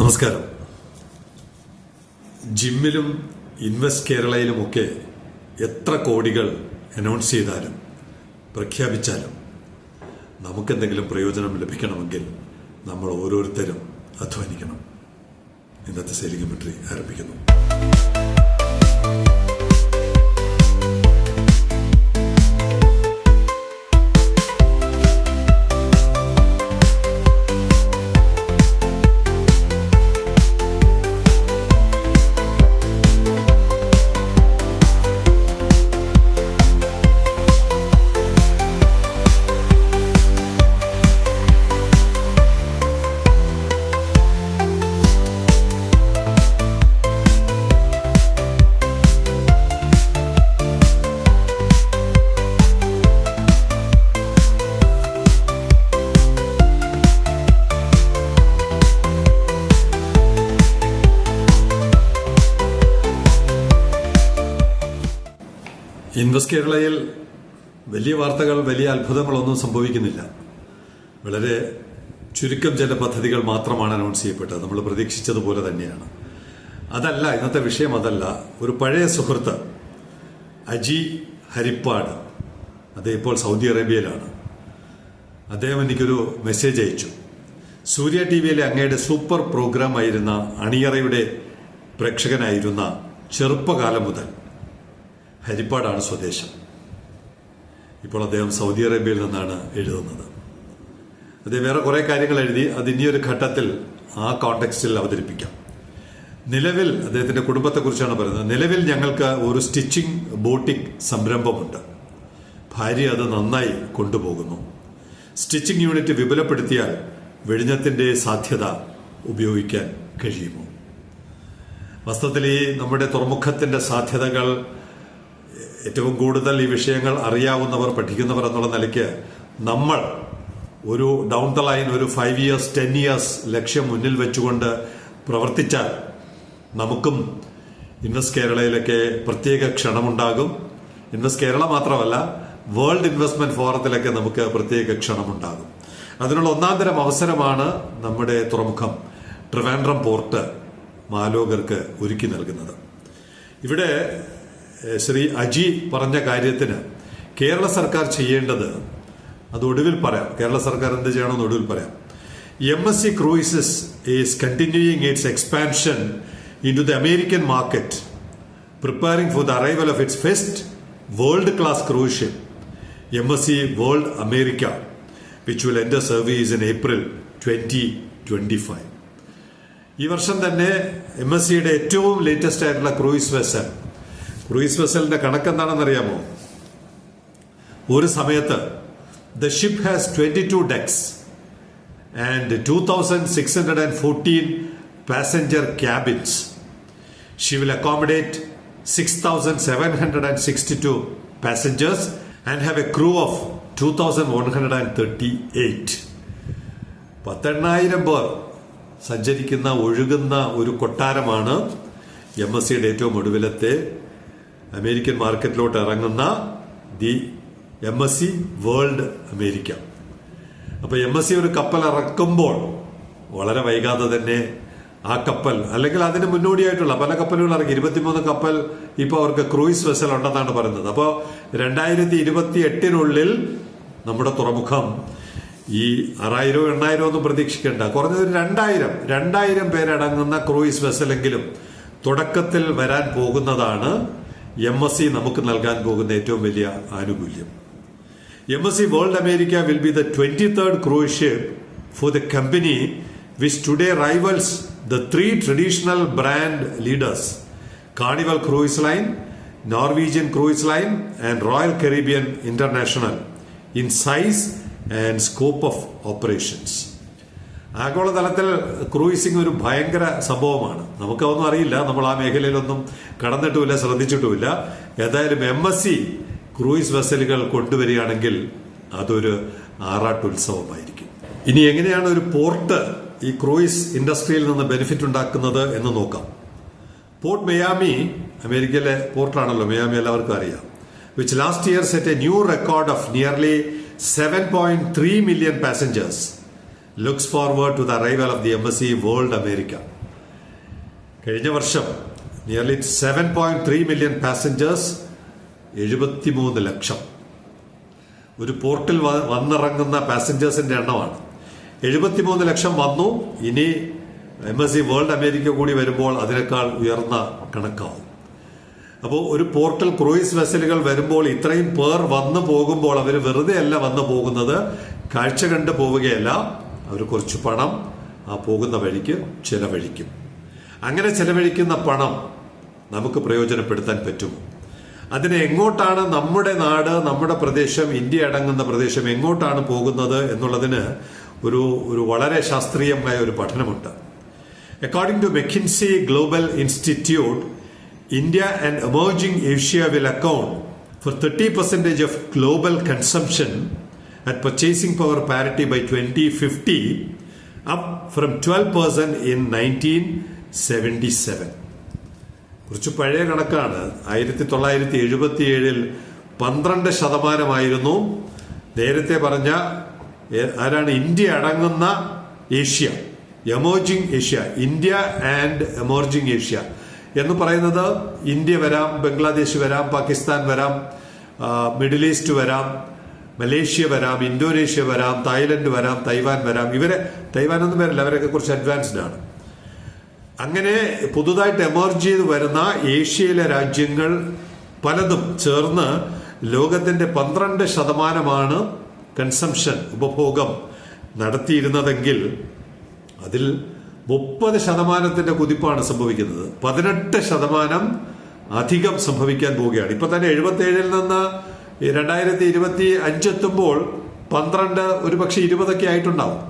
നമസ്കാരം. ജിമ്മിലും ഇൻവെസ്റ്റ് കേരളയിലുമൊക്കെ എത്ര കോടികൾ അനൗൺസ് ചെയ്താലും പ്രഖ്യാപിച്ചാലും നമുക്കെന്തെങ്കിലും പ്രയോജനം ലഭിക്കണമെങ്കിൽ നമ്മൾ ഓരോരുത്തരും അധ്വാനിക്കണം. ഇന്നത്തെ സെയിലിംഗ് മെട്രി ആരംഭിക്കുന്നു. ഇൻവെസ്റ്റ് കേരളയിൽ വലിയ വാർത്തകൾ വലിയ അത്ഭുതങ്ങളൊന്നും സംഭവിക്കുന്നില്ല. വളരെ ചുരുക്കം ചില പദ്ധതികൾ മാത്രമാണ് അനൗൺസ് ചെയ്യപ്പെട്ടത്. നമ്മൾ പ്രതീക്ഷിച്ചതുപോലെ തന്നെയാണ്. അതല്ല ഇന്നത്തെ വിഷയം അതല്ല. ഒരു പഴയ സുഹൃത്ത് അജി ഹരിപ്പാട് അദ്ദേഹം ഇപ്പോൾ സൗദി അറേബ്യയിലാണ്. അദ്ദേഹം എനിക്കൊരു മെസ്സേജ് അയച്ചു. സൂര്യ ടി വിയിലെ അങ്ങയുടെ സൂപ്പർ പ്രോഗ്രാം ആയിരുന്ന അണിയറയുടെ പ്രേക്ഷകനായിരുന്ന ചെറുപ്പകാലം മുതൽ ഹരിപ്പാടാണ് സ്വദേശം. ഇപ്പോൾ അദ്ദേഹം സൗദി അറേബ്യയിൽ നിന്നാണ് എഴുതുന്നത്. അദ്ദേഹം വേറെ കുറേ കാര്യങ്ങൾ എഴുതി അത് ഇനിയൊരു ഘട്ടത്തിൽ ആ കോണ്ടെക്സ്റ്റിൽ അവതരിപ്പിക്കാം. നിലവിൽ അദ്ദേഹത്തിന്റെ കുടുംബത്തെക്കുറിച്ചാണ് പറയുന്നത് നിലവിൽ ഞങ്ങൾക്ക് ഒരു സ്റ്റിച്ചിങ് ബോട്ടിക് സംരംഭമുണ്ട്. ഭാര്യ അത് നന്നായി കൊണ്ടുപോകുന്നു. സ്റ്റിച്ചിങ് യൂണിറ്റ് വിപുലപ്പെടുത്തിയാൽ വെടിഞ്ഞത്തിന്റെ സാധ്യത ഉപയോഗിക്കാൻ കഴിയുമോ? വാസ്തവത്തിൽ ഈ നമ്മുടെ തുറമുഖത്തിന്റെ സാധ്യതകൾ ഏറ്റവും കൂടുതൽ ഈ വിഷയങ്ങൾ അറിയാവുന്നവർ പഠിക്കുന്നവർ എന്നുള്ള നിലയ്ക്ക് നമ്മൾ ഒരു ഡൗൺ ദ ലൈൻ ഒരു ഫൈവ് ഇയേഴ്സ് ടെൻ ഇയേഴ്സ് ലക്ഷ്യം മുന്നിൽ വെച്ചുകൊണ്ട് പ്രവർത്തിച്ചാൽ നമുക്കും ഇൻവെസ്റ്റ് കേരളയിലൊക്കെ പ്രത്യേക ക്ഷണമുണ്ടാകും. ഇൻവെസ്റ്റ് കേരള മാത്രമല്ല വേൾഡ് ഇൻവെസ്റ്റ്മെന്റ് ഫോറത്തിലൊക്കെ നമുക്ക് പ്രത്യേക ക്ഷണമുണ്ടാകും. അതിനുള്ള ഒന്നാം തരം അവസരമാണ് നമ്മുടെ തുറമുഖം ട്രിവാൻഡ്രം പോർട്ട് മാലോകർക്ക് ഒരുക്കി നൽകുന്നത്. ഇവിടെ ശ്രീ അജി പറഞ്ഞ കാര്യത്തിന് കേരള സർക്കാർ ചെയ്യേണ്ടത് അത് ഒടുവിൽ പറയാം. കേരള സർക്കാർ എന്ത് ചെയ്യണമെന്ന് ഒടുവിൽ പറയാം. M S C cruises is continuing its expansion into the American market preparing for the arrival of its first world class cruise ship M S C World America which will enter service in April twenty twenty five ഈ വർഷം തന്നെ M S സിയുടെ ഏറ്റവും latest ആയിട്ടുള്ള cruise vessel cruise വെസലിന്റെ കണക്ക് എന്താണെന്ന് അറിയാമോ ഒരു സമയത്ത് the ship has twenty two decks and two thousand six hundred and fourteen passenger cabins she will accommodate six thousand seven hundred and sixty two passengers and have a crew of two thousand one hundred and thirty eight പത്തെണ്ണായിരം പേർ സഞ്ചരിക്കുന്ന ഒഴുകുന്ന ഒരു കൊട്ടാരമാണ് M S സിയുടെ ഏറ്റവും ഒടുവിലത്തെ American മാർക്കറ്റിലോട്ട് ഇറങ്ങുന്ന the M S C World America. അപ്പൊ എം എസ് സി ഒരു കപ്പൽ ഇറക്കുമ്പോൾ വളരെ വൈകാതെ തന്നെ ആ കപ്പൽ അല്ലെങ്കിൽ അതിന് മുന്നോടിയായിട്ടുള്ള പല കപ്പലുകൾ ഇറങ്ങി ഇരുപത്തിമൂന്ന് കപ്പൽ ഇപ്പൊ അവർക്ക് ക്രൂയിസ് വെസൽ ഉണ്ടെന്നാണ് പറയുന്നത്. അപ്പോൾ രണ്ടായിരത്തി ഇരുപത്തി എട്ടിനുള്ളിൽ നമ്മുടെ തുറമുഖം ഈ ആറായിരോ എണ്ണായിരോ ഒന്നും പ്രതീക്ഷിക്കേണ്ട. കുറഞ്ഞത് രണ്ടായിരം രണ്ടായിരം പേരടങ്ങുന്ന ക്രൂയിസ് വെസലെങ്കിലും തുടക്കത്തിൽ വരാൻ പോകുന്നതാണ് എം എസ് സി നമുക്ക് നൽകാൻ പോകുന്ന ഏറ്റവും വലിയ ആനുകൂല്യം. M S C World America will be the twenty third ship for the company which today rivals the three traditional brand leaders Carnival Cruise Line Norwegian Cruise Line and Royal Caribbean International in size and scope of operations ആഗോളതലത്തിൽ cruising ഒരു ഭയങ്കര സംഭവമാണ്. നമുക്കതൊന്നും അറിയില്ല. നമ്മൾ ആ മേഖലയിലൊന്നും കടന്നിട്ടുമില്ല ശ്രദ്ധിച്ചിട്ടുമില്ല. ഏതായാലും എം എസ് സി ക്രൂയിസ് വെസലുകൾ കൊണ്ടുവരികയാണെങ്കിൽ അതൊരു ആറാട്ടുത്സവമായിരിക്കും. ഇനി എങ്ങനെയാണ് ഒരു പോർട്ട് ഈ ക്രൂയിസ് ഇൻഡസ്ട്രിയിൽ നിന്ന് ബെനിഫിറ്റ് ഉണ്ടാക്കുന്നത് എന്ന് നോക്കാം. പോർട്ട് മിയാമി അമേരിക്കയിലെ പോർട്ടാണല്ലോ. മിയാമി എല്ലാവർക്കും അറിയാം. Which last year set a new record of nearly seven point three million passengers looks forward to the arrival of the MSC World America കഴിഞ്ഞ വർഷം nearly seven point three million passengers എഴുപത്തിമൂന്ന് ലക്ഷം. ഒരു പോർട്ടിൽ വന്നിറങ്ങുന്ന പാസഞ്ചേഴ്സിന്റെ എണ്ണമാണ്. എഴുപത്തിമൂന്ന് ലക്ഷം വന്നു ഇനി M S C World America കൂടി വരുമ്പോൾ അതിനേക്കാൾ ഉയർന്ന കണക്കാവും. അപ്പോൾ ഒരു പോർട്ടൽ ക്രൂയിസ് വെസലുകൾ വരുമ്പോൾ ഇത്രയും പേർ വന്നു പോകുമ്പോൾ അവർ വെറുതെ അല്ല വന്നു പോകുന്നത് കാഴ്ച കണ്ട് പോവുകയല്ല. അവർ കുറച്ച് പണം ആ പോകുന്ന വഴിക്ക് ചെലവഴിക്കും. അങ്ങനെ ചെലവഴിക്കുന്ന പണം നമുക്ക് പ്രയോജനപ്പെടുത്താൻ പറ്റുമോ അതിനെ എങ്ങോട്ടാണ് നമ്മുടെ നാട് നമ്മുടെ പ്രദേശം ഇന്ത്യ അടങ്ങുന്ന പ്രദേശം എങ്ങോട്ടാണ് പോകുന്നത് എന്നുള്ളതിന് ഒരു ഒരു വളരെ ശാസ്ത്രീയമായ ഒരു പഠനമുണ്ട്. According to McKinsey Global Institute India and emerging Asia will account for thirty percentage of global consumption by twenty fifty up from twelve percent in nineteen seventy seven കുറച്ച് പഴയ കണക്കാണ്. ആയിരത്തി തൊള്ളായിരത്തി എഴുപത്തി ഏഴിൽ പന്ത്രണ്ട് ശതമാനമായിരുന്നു. നേരത്തെ പറഞ്ഞ ആരാണ്? ഇന്ത്യ അടങ്ങുന്ന Asia emerging Asia India and emerging Asia എന്ന് പറയുന്നത് ഇന്ത്യ വരാം ബംഗ്ലാദേശ് വരാം പാകിസ്ഥാൻ വരാം മിഡിൽ ഈസ്റ്റ് വരാം മലേഷ്യ വരാം ഇന്തോനേഷ്യ വരാം തായ്ലൻഡ് വരാം തൈവാൻ വരാം. ഇവരെ തൈവാൻ ഒന്നും വരില്ല അവരൊക്കെ കുറച്ച് അഡ്വാൻസ്ഡ് ആണ്. അങ്ങനെ പുതുതായിട്ട് എമർജ് ചെയ്ത് വരുന്ന ഏഷ്യയിലെ രാജ്യങ്ങൾ പലതും ചേർന്ന് ലോകത്തിന്റെ പന്ത്രണ്ട് ശതമാനമാണ് കൺസംഷൻ ഉപഭോഗം നടത്തിയിരുന്നതെങ്കിൽ അതിൽ മുപ്പത് ശതമാനത്തിന്റെ കുതിപ്പാണ് സംഭവിക്കുന്നത്. പതിനെട്ട് ശതമാനം അധികം സംഭവിക്കാൻ പോവുകയാണ്. ഇപ്പൊ തന്നെ എഴുപത്തി ഏഴിൽ നിന്ന് രണ്ടായിരത്തി ഇരുപത്തി അഞ്ചെത്തുമ്പോൾ പന്ത്രണ്ട് ഒരു പക്ഷെ ഇരുപതൊക്കെ ആയിട്ടുണ്ടാവും.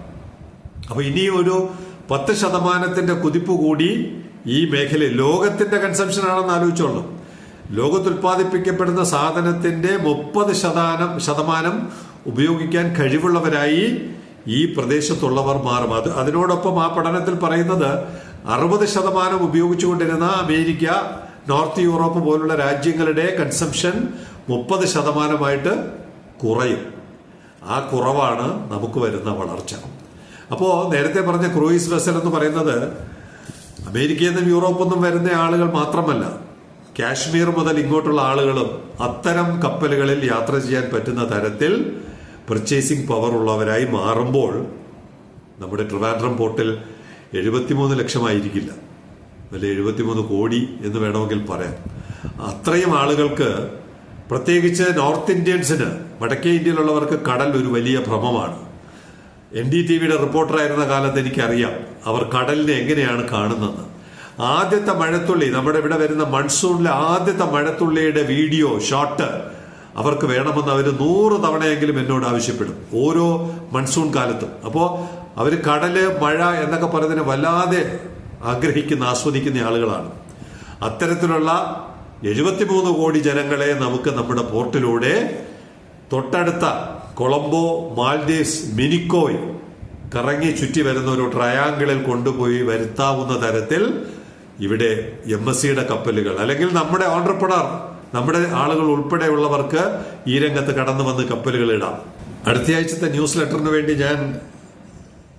അപ്പൊ ഇനി ഒരു പത്ത് ശതമാനത്തിന്റെ കുതിപ്പ് കൂടി ഈ മേഖലയിൽ ലോകത്തിന്റെ കൺസംഷൻ ആണെന്ന് ആലോചിച്ചോളൂ. ലോകത്ത് ഉത്പാദിപ്പിക്കപ്പെടുന്ന സാധനത്തിന്റെ മുപ്പത് ശതമാനം ശതമാനം ഉപയോഗിക്കാൻ കഴിവുള്ളവരായി ഈ പ്രദേശത്തുള്ളവർ മാറും. അത് അതിനോടൊപ്പം ആ പഠനത്തിൽ പറയുന്നത് അറുപത് ശതമാനം ഉപയോഗിച്ചുകൊണ്ടിരുന്ന അമേരിക്ക നോർത്ത് യൂറോപ്പ് പോലുള്ള രാജ്യങ്ങളുടെ കൺസംഷൻ മുപ്പത് ശതമാനമായിട്ട് കുറയും. ആ കുറവാണ് നമുക്ക് വരുന്ന വളർച്ച. അപ്പോൾ നേരത്തെ പറഞ്ഞ ക്രൂയിസ് വെസൽ എന്ന് പറയുന്നത് അമേരിക്കയിൽ നിന്നും യൂറോപ്പിൽ നിന്നും വരുന്ന ആളുകൾ മാത്രമല്ല കാശ്മീർ മുതൽ ഇങ്ങോട്ടുള്ള ആളുകളും അത്തരം കപ്പലുകളിൽ യാത്ര ചെയ്യാൻ പറ്റുന്ന തരത്തിൽ പർച്ചേസിംഗ് പവർ ഉള്ളവരായി മാറുമ്പോൾ നമ്മുടെ ട്രിവാൻഡ്രം പോർട്ടിൽ എഴുപത്തിമൂന്ന് ലക്ഷമായിരിക്കില്ല. അല്ലെ എഴുപത്തിമൂന്ന് കോടി എന്ന് വേണമെങ്കിൽ പറയാം. അത്രയും ആളുകൾക്ക് പ്രത്യേകിച്ച് നോർത്ത് ഇന്ത്യൻസിന് വടക്കേ ഇന്ത്യയിലുള്ളവർക്ക് കടൽ ഒരു വലിയ ഭ്രമമാണ്. എൻ ഡി ടി വിയുടെ റിപ്പോർട്ടറായിരുന്ന കാലത്ത് എനിക്കറിയാം അവർ കടലിനെ എങ്ങനെയാണ് കാണുന്നത്. ആദ്യത്തെ മഴത്തുള്ളി നമ്മുടെ ഇവിടെ വരുന്ന മൺസൂണിലെ ആദ്യത്തെ മഴത്തുള്ളിയുടെ വീഡിയോ ഷോട്ട് അവർക്ക് വേണമെന്ന് അവർ നൂറ് തവണയെങ്കിലും എന്നോട് ആവശ്യപ്പെടും ഓരോ മൺസൂൺ കാലത്തും. അപ്പോൾ അവർ കടൽ മഴ എന്നൊക്കെ പറയുന്നതിന് വല്ലാതെ ആഗ്രഹിക്കുന്ന ആസ്വദിക്കുന്ന ആളുകളാണ്. അത്തരത്തിലുള്ള എഴുപത്തിമൂന്ന് കോടി ജനങ്ങളെ നമുക്ക് നമ്മുടെ പോർട്ടിലൂടെ തൊട്ടടുത്ത കൊളംബോ മാൽദീവ്സ് മിനിക്കോയ് കറങ്ങി ചുറ്റി വരുന്ന ഒരു ട്രയാങ്കിളിൽ കൊണ്ടുപോയി വരുത്താവുന്ന തരത്തിൽ ഇവിടെ എം എസ് സിയുടെ കപ്പലുകൾ. അല്ലെങ്കിൽ നമ്മുടെ ഓണ്ടർപ്രണർ നമ്മുടെ ആളുകൾ ഉൾപ്പെടെയുള്ളവർക്ക് ഈ രംഗത്ത് കടന്നു വന്ന് കപ്പലുകൾ ഇടാം. അടുത്തയാഴ്ചത്തെ ന്യൂസ് ലെറ്ററിന് വേണ്ടി ഞാൻ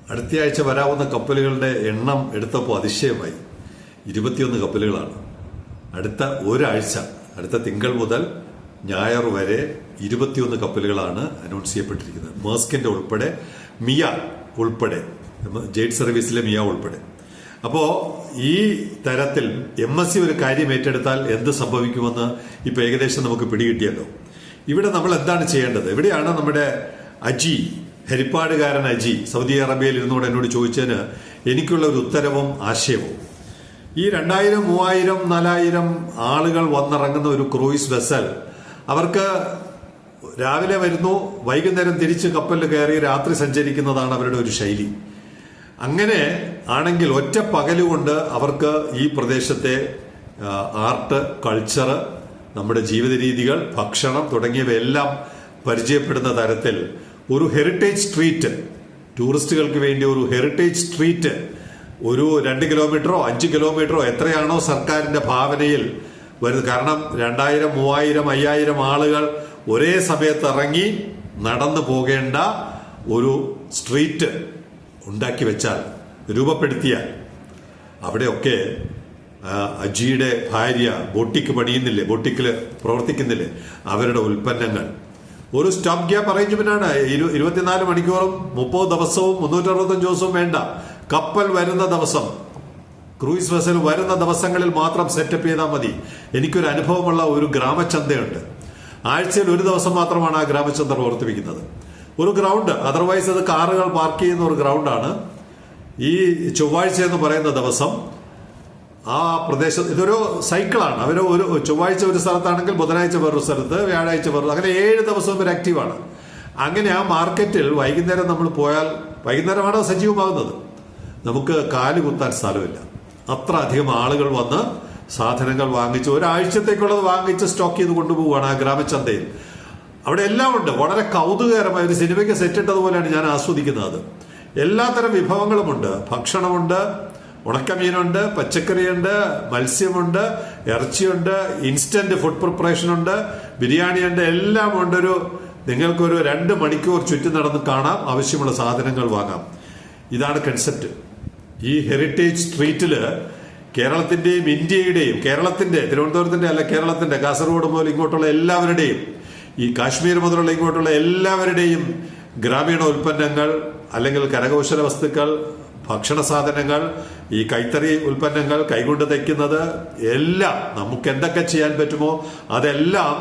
അടുത്തയാഴ്ച വരാവുന്ന കപ്പലുകളുടെ എണ്ണം എടുത്തപ്പോൾ അതിശയമായി. ഇരുപത്തിയൊന്ന് കപ്പലുകളാണ്. അടുത്ത ഒരാഴ്ച അടുത്ത തിങ്കൾ മുതൽ ഞായർ വരെ ഇരുപത്തിയൊന്ന് കപ്പലുകളാണ് അനൗൺസ് ചെയ്യപ്പെട്ടിരിക്കുന്നത്. മേസ്കിന്റെ ഉൾപ്പെടെ മിയ ഉൾപ്പെടെ ജെയ്റ്റ് സർവീസിലെ മിയ ഉൾപ്പെടെ. അപ്പോ ഈ തരത്തിൽ എം എസ് സി ഒരു കാര്യം ഏറ്റെടുത്താൽ എന്ത് സംഭവിക്കുമെന്ന് ഇപ്പൊ ഏകദേശം നമുക്ക് പിടികിട്ടിയല്ലോ. ഇവിടെ നമ്മൾ എന്താണ് ചെയ്യേണ്ടത്? എവിടെയാണ് നമ്മുടെ അജി ഹരിപ്പാടുകാരൻ അജി സൗദി അറേബ്യയിൽ ഇരുന്നുകൊണ്ട് എന്നോട് ചോദിച്ചതിന് എനിക്കുള്ള ഒരു ഉത്തരവും ആശയവും. ഈ രണ്ടായിരം മൂവായിരം നാലായിരം ആളുകൾ വന്നിറങ്ങുന്ന ഒരു ക്രൂയിസ് വെസൽ. അവർക്ക് രാവിലെ വരുന്നു വൈകുന്നേരം തിരിച്ച് കപ്പലിൽ കയറി രാത്രി സഞ്ചരിക്കുന്നതാണ് അവരുടെ ഒരു ശൈലി. അങ്ങനെ ആണെങ്കിൽ ഒറ്റ പകലുകൊണ്ട് അവർക്ക് ഈ പ്രദേശത്തെ ആർട്ട് കൾച്ചർ നമ്മുടെ ജീവിത രീതികൾ ഭക്ഷണം തുടങ്ങിയവയെല്ലാം പരിചയപ്പെടുന്ന തരത്തിൽ ഒരു ഹെറിറ്റേജ് സ്ട്രീറ്റ് ടൂറിസ്റ്റുകൾക്ക് വേണ്ടി ഒരു ഹെറിറ്റേജ് സ്ട്രീറ്റ് ഒരു രണ്ട് കിലോമീറ്ററോ അഞ്ച് കിലോമീറ്ററോ എത്രയാണോ സർക്കാരിന്റെ ഭാവനയിൽ വരുന്നത്. കാരണം രണ്ടായിരം മൂവായിരം അയ്യായിരം ആളുകൾ ഒരേ സമയത്ത് ഇറങ്ങി നടന്നു പോകേണ്ട ഒരു സ്ട്രീറ്റ് ഉണ്ടാക്കി വെച്ചാൽ രൂപപ്പെടുത്തിയാൽ അവിടെയൊക്കെ അജിയുടെ ഭാര്യ ബൊട്ടിക്ക് പണിയുന്നില്ലേ ബൊട്ടിക്കിൽ പ്രവർത്തിക്കുന്നില്ലേ അവരുടെ ഉൽപ്പന്നങ്ങൾ. ഒരു സ്റ്റോപ്പ് ഗ്യാപ്പ് അറേഞ്ച്മെന്റ് ഇരു ഇരുപത്തിനാല് മണിക്കൂറും മുപ്പത് ദിവസവും മുന്നൂറ്ററുപത്തഞ്ച് ദിവസവും വേണ്ട. കപ്പൽ വരുന്ന ദിവസം ക്രൂയിസ് വെസൽ വരുന്ന ദിവസങ്ങളിൽ മാത്രം സെറ്റപ്പ് ചെയ്താൽ മതി. എനിക്കൊരു അനുഭവമുള്ള ഒരു ഗ്രാമചന്തയുണ്ട്. ആഴ്ചയിൽ ഒരു ദിവസം മാത്രമാണ് ആ ഗ്രാമചന്ത പ്രവർത്തിപ്പിക്കുന്നത് ഒരു ഗ്രൗണ്ട് അതർവൈസ് അത് കാറുകൾ പാർക്ക് ചെയ്യുന്ന ഒരു ഗ്രൗണ്ടാണ് ഈ ചൊവ്വാഴ്ച എന്ന് പറയുന്ന ദിവസം ആ പ്രദേശത്ത് ഇതൊരു സൈക്കിളാണ് അവർ ഒരു ചൊവ്വാഴ്ച ഒരു സ്ഥലത്താണെങ്കിൽ ബുധനാഴ്ച വേറൊരു സ്ഥലത്ത് വ്യാഴാഴ്ച വേറൊരു അങ്ങനെ ഏഴ് ദിവസവും ഇവർ ആക്റ്റീവാണ് അങ്ങനെ ആ മാർക്കറ്റിൽ വൈകുന്നേരം നമ്മൾ പോയാൽ വൈകുന്നേരമാണ് സജീവമാകുന്നത്? നമുക്ക് കാലുകുത്താൻ സ്ഥലമില്ല. അത്ര അധികം ആളുകൾ വന്ന് സാധനങ്ങൾ വാങ്ങിച്ച് ഒരാഴ്ചത്തേക്കുള്ളത് വാങ്ങിച്ച് സ്റ്റോക്ക് ചെയ്ത് കൊണ്ടുപോവുകയാണ് ആ ഗ്രാമചന്തയിൽ. അവിടെ എല്ലാം ഉണ്ട്. വളരെ കൗതുകകരമായ ഒരു സിനിമയ്ക്ക് സെറ്റ് ഇട്ടതുപോലെയാണ് ഞാൻ ആസ്വദിക്കുന്നത്. എല്ലാത്തരം വിഭവങ്ങളുമുണ്ട്. ഭക്ഷണമുണ്ട് ഉണക്കമീനുണ്ട് പച്ചക്കറിയുണ്ട് മത്സ്യമുണ്ട് ഇറച്ചിയുണ്ട് ഇൻസ്റ്റന്റ് ഫുഡ് പ്രിപ്പറേഷൻ ഉണ്ട് ബിരിയാണി ഉണ്ട് എല്ലാം ഉണ്ടൊരു നിങ്ങൾക്കൊരു രണ്ട് മണിക്കൂർ ചുറ്റി നടന്ന് കാണാം. ആവശ്യമുള്ള സാധനങ്ങൾ വാങ്ങാം. ഇതാണ് കൺസെപ്റ്റ് ഈ ഹെറിറ്റേജ് സ്ട്രീറ്റിൽ കേരളത്തിന്റെയും ഇന്ത്യയുടെയും കേരളത്തിന്റെ തിരുവനന്തപുരത്തിന്റെ അല്ല കേരളത്തിന്റെ കാസർഗോഡ് മുതൽ ഇങ്ങോട്ടുള്ള എല്ലാവരുടെയും ഈ കാശ്മീർ മുതലുള്ള ഇങ്ങോട്ടുള്ള എല്ലാവരുടെയും ഗ്രാമീണ ഉൽപ്പന്നങ്ങൾ അല്ലെങ്കിൽ കരകൗശല വസ്തുക്കൾ ഭക്ഷണ സാധനങ്ങൾ ഈ കൈത്തറി ഉൽപ്പന്നങ്ങൾ കൈകൊണ്ട് തയ്ക്കുന്നത് എല്ലാം നമുക്ക് എന്തൊക്കെ ചെയ്യാൻ പറ്റുമോ അതെല്ലാം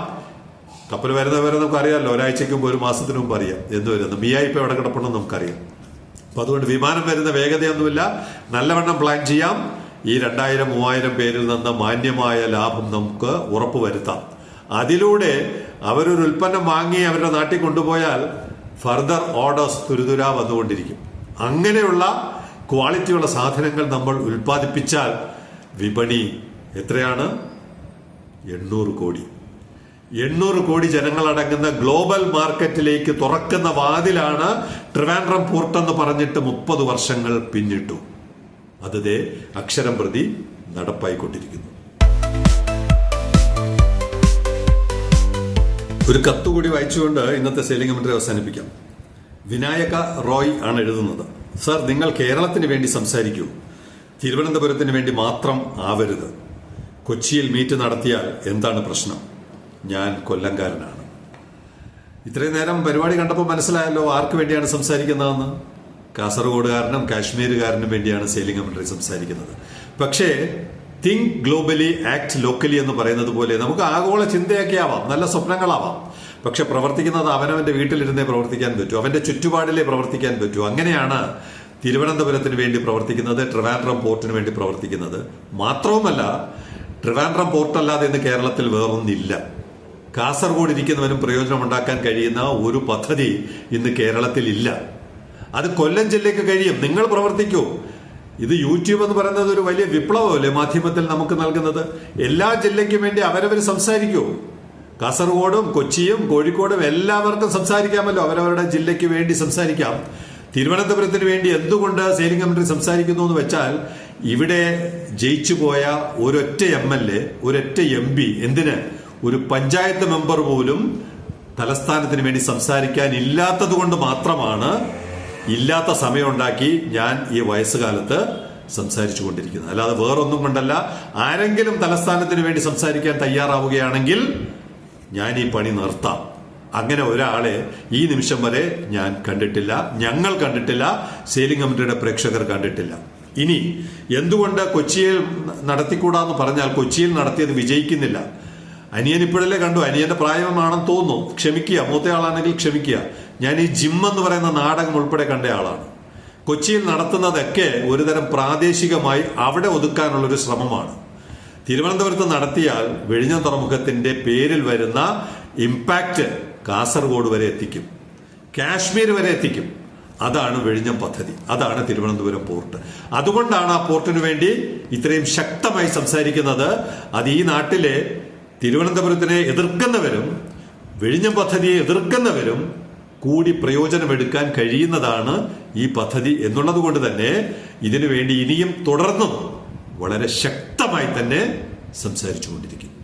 കപ്പൽ വരുന്നവരെ നമുക്ക് അറിയാമല്ലോ ഒരാഴ്ചയ്ക്ക് ഒരു മാസത്തിന് മുമ്പ് അറിയാം. എന്ത് മിയായി ഇപ്പൊ എവിടെ കിടപ്പുണ്ടെന്ന് നമുക്കറിയാം. അപ്പൊ അതുകൊണ്ട് വിമാനം വരുന്ന വേഗതയൊന്നുമില്ല. നല്ലവണ്ണം പ്ലാൻ ചെയ്യാം. ഈ രണ്ടായിരം മൂവായിരം പേരിൽ നിന്ന് മാന്യമായ ലാഭം നമുക്ക് ഉറപ്പുവരുത്താം അതിലൂടെ അവരൊരു ഉൽപ്പന്നം വാങ്ങി അവരുടെ നാട്ടിൽ കൊണ്ടുപോയാൽ ഫർദർ ഓർഡേഴ്സ് തുരുതുരാ വന്നുകൊണ്ടിരിക്കും. അങ്ങനെയുള്ള ക്വാളിറ്റിയുള്ള സാധനങ്ങൾ നമ്മൾ ഉൽപ്പാദിപ്പിച്ചാൽ വിപണി എത്രയാണ്? എണ്ണൂറ് കോടി. എണ്ണൂറ് കോടി ജനങ്ങളടങ്ങുന്ന ഗ്ലോബൽ മാർക്കറ്റിലേക്ക് തുറക്കുന്ന വാതിലാണ് ട്രിവാൻഡ്രം പോർട്ട് എന്ന് പറഞ്ഞിട്ട് മുപ്പത് വർഷങ്ങൾ പിന്നിട്ടു. അതേ അക്ഷരം പ്രതി നടപ്പായിക്കൊണ്ടിരിക്കുന്നു. ഒരു കത്തുകൂടി വായിച്ചുകൊണ്ട് ഇന്നത്തെ സെയിലിംഗ് മന്ത്രി അവസാനിപ്പിക്കാം. വിനായക റോയ് ആണ് എഴുതുന്നത്. സർ നിങ്ങൾ കേരളത്തിന് വേണ്ടി സംസാരിക്കൂ. തിരുവനന്തപുരത്തിന് വേണ്ടി മാത്രം ആവരുത്. കൊച്ചിയിൽ മീറ്റ് നടത്തിയാൽ എന്താണ് പ്രശ്നം? ഞാൻ കൊല്ലംകാരനാണ്. ഇത്രയും നേരം പരിപാടി കണ്ടപ്പോൾ മനസ്സിലായല്ലോ ആർക്ക് വേണ്ടിയാണ് സംസാരിക്കുന്നതെന്ന്. കാസർഗോഡുകാരനും കാശ്മീരുകാരനും വേണ്ടിയാണ് സെയിലിംഗ് കമന്ററി സംസാരിക്കുന്നത്. പക്ഷേ തിങ്ക് ഗ്ലോബലി ആക്ട് ലോക്കലി എന്ന് പറയുന്നത് പോലെ നമുക്ക് ആഗോള ചിന്തയൊക്കെ ആവാം നല്ല സ്വപ്നങ്ങളാവാം. പക്ഷെ പ്രവർത്തിക്കുന്നത് അവനവന്റെ വീട്ടിലിരുന്നേ പ്രവർത്തിക്കാൻ പറ്റൂ അവന്റെ ചുറ്റുപാടിലേ പ്രവർത്തിക്കാൻ പറ്റൂ. അങ്ങനെയാണ് തിരുവനന്തപുരത്തിന് വേണ്ടി പ്രവർത്തിക്കുന്നത് ട്രിവാൻഡ്രം പോർട്ടിന് വേണ്ടി പ്രവർത്തിക്കുന്നത്. മാത്രവുമല്ല ട്രിവാൻഡ്രം പോർട്ടല്ലാതെ ഇന്ന് കേരളത്തിൽ വേറൊന്നില്ല. കാസർഗോഡ് ഇരിക്കുന്നവനും പ്രയോജനമുണ്ടാക്കാൻ കഴിയുന്ന ഒരു പദ്ധതി ഇന്ന് കേരളത്തിൽ ഇല്ല. അത് കൊല്ലം ജില്ലയ്ക്ക് കഴിയും. നിങ്ങൾ പ്രവർത്തിക്കൂ. ഇത് യൂട്യൂബ് എന്ന് പറയുന്നത് ഒരു വലിയ വിപ്ലവമല്ലേ മാധ്യമത്തിൽ നമുക്ക് നൽകുന്നത്? എല്ലാ ജില്ലയ്ക്കും വേണ്ടി അവരവർ സംസാരിക്കൂ. കാസർഗോഡും കൊച്ചിയും കോഴിക്കോടും എല്ലാവർക്കും സംസാരിക്കാമല്ലോ. അവരവരുടെ ജില്ലയ്ക്ക് വേണ്ടി സംസാരിക്കാം. തിരുവനന്തപുരത്തിന് വേണ്ടി എന്തുകൊണ്ട് സെയിലിംഗ് കമ്മിറ്റി സംസാരിക്കുന്നു എന്ന് വെച്ചാൽ ഇവിടെ ജയിച്ചു പോയ ഒരൊറ്റ എം എൽ എ ഒരൊറ്റ എം പി എന്തിന്? ഒരു പഞ്ചായത്ത് മെമ്പർ പോലും തലസ്ഥാനത്തിന് വേണ്ടി സംസാരിക്കാൻ ഇല്ലാത്തത് കൊണ്ട് മാത്രമാണ് ഇല്ലാത്ത സമയമുണ്ടാക്കി ഞാൻ ഈ വയസ്സുകാലത്ത് സംസാരിച്ചു കൊണ്ടിരിക്കുന്നത് അല്ലാതെ വേറൊന്നും കൊണ്ടല്ല. ആരെങ്കിലും തലസ്ഥാനത്തിന് വേണ്ടി സംസാരിക്കാൻ തയ്യാറാവുകയാണെങ്കിൽ ഞാൻ ഈ പണി നിർത്താം. അങ്ങനെ ഒരാളെ ഈ നിമിഷം വരെ ഞാൻ കണ്ടിട്ടില്ല. ഞങ്ങൾ കണ്ടിട്ടില്ല. സെയിലിംഗ് കമ്മിറ്റിയുടെ പ്രേക്ഷകർ കണ്ടിട്ടില്ല. ഇനി എന്തുകൊണ്ട് കൊച്ചിയിൽ നടത്തിക്കൂടാന്ന് പറഞ്ഞാൽ കൊച്ചിയിൽ നടത്തിയത് വിജയിക്കുന്നില്ല. അനിയൻ ഇപ്പോഴല്ലേ കണ്ടു? അനിയന്റെ പ്രായമാണെന്ന് തോന്നുന്നു. ക്ഷമിക്കുക. മൂത്തയാളാണെങ്കിൽ ക്ഷമിക്കുക. ഞാൻ ഈ ജിം എന്ന് പറയുന്ന നാടകം ഉൾപ്പെടെ കണ്ട ആളാണ്. കൊച്ചിയിൽ നടത്തുന്നതൊക്കെ ഒരുതരം പ്രാദേശികമായി അവിടെ ഒതുക്കാനുള്ളൊരു ശ്രമമാണ്. തിരുവനന്തപുരത്ത് നടത്തിയാൽ വെഴിഞ്ഞ തുറമുഖത്തിന്റെ പേരിൽ വരുന്ന ഇമ്പാക്റ്റ് കാസർഗോഡ് വരെ എത്തിക്കും. കാശ്മീർ വരെ എത്തിക്കും. അതാണ് വെഴിഞ്ഞം പദ്ധതി. അതാണ് തിരുവനന്തപുരം പോർട്ട്. അതുകൊണ്ടാണ് ആ പോർട്ടിന് വേണ്ടി ഇത്രയും ശക്തമായി സംസാരിക്കുന്നത്. അത് ഈ നാട്ടിലെ തിരുവനന്തപുരത്തിനെ എതിർക്കുന്നവരും വിഴിഞ്ഞം പദ്ധതിയെ എതിർക്കുന്നവരും കൂടി പ്രയോജനമെടുക്കാൻ കഴിയുന്നതാണ് ഈ പദ്ധതി എന്നുള്ളത് കൊണ്ട് തന്നെ ഇതിനുവേണ്ടി ഇനിയും തുടർന്നും വളരെ ശക്തമായി തന്നെ സംസാരിച്ചുകൊണ്ടിരിക്കും